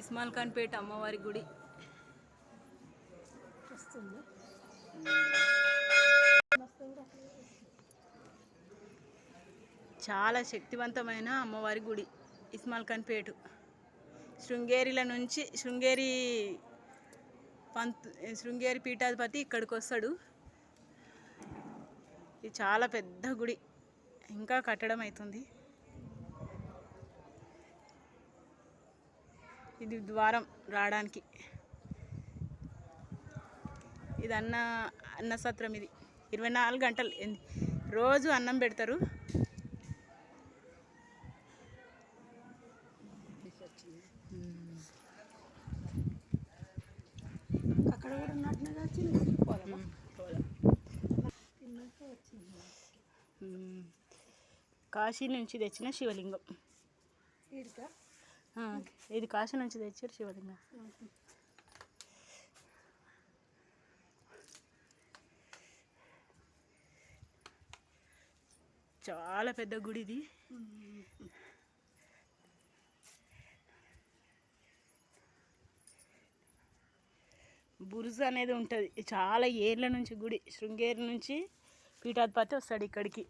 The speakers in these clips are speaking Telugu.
ఇస్మాల్ ఖాన్ పేట అమ్మవారి గుడి. వస్తుంది చాలా శక్తివంతమైన అమ్మవారి గుడి ఇస్మాల్ ఖాన్ పేటు. శృంగేరిల నుంచి శృంగేరి పంత్ శృంగేరి పీఠాధిపతి ఇక్కడికి వస్తాడు. ఇది చాలా పెద్ద గుడి. ఇంకా కట్టడం అవుతుంది. ఇది ద్వారం రావడానికి. ఇది అన్న అన్న సత్రం ఇది. ఇరవై నాలుగు గంటలు రోజు అన్నం పెడతారు. అక్కడ కూడా ఉన్నట్టుగా వచ్చింది. కాశీ నుంచి తెచ్చిన శివలింగం. ఇది కాశీ నుంచి తెచ్చారు శివలింగం. చాలా పెద్ద గుడి ఇది. బురుజు అనేది ఉంటుంది. చాలా ఏళ్ళ నుంచి గుడి శృంగేరి నుంచి పీఠాధిపతి వస్తాడు ఇక్కడికి.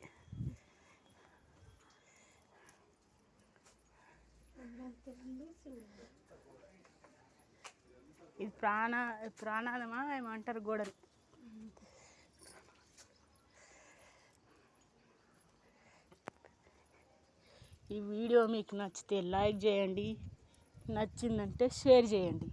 ఇది ప్రాణ ప్రాణాలమా ఏమంటారు గోడలు. ఈ వీడియో మీకు నచ్చితే లైక్ చేయండి నచ్చిందంటే షేర్ చేయండి.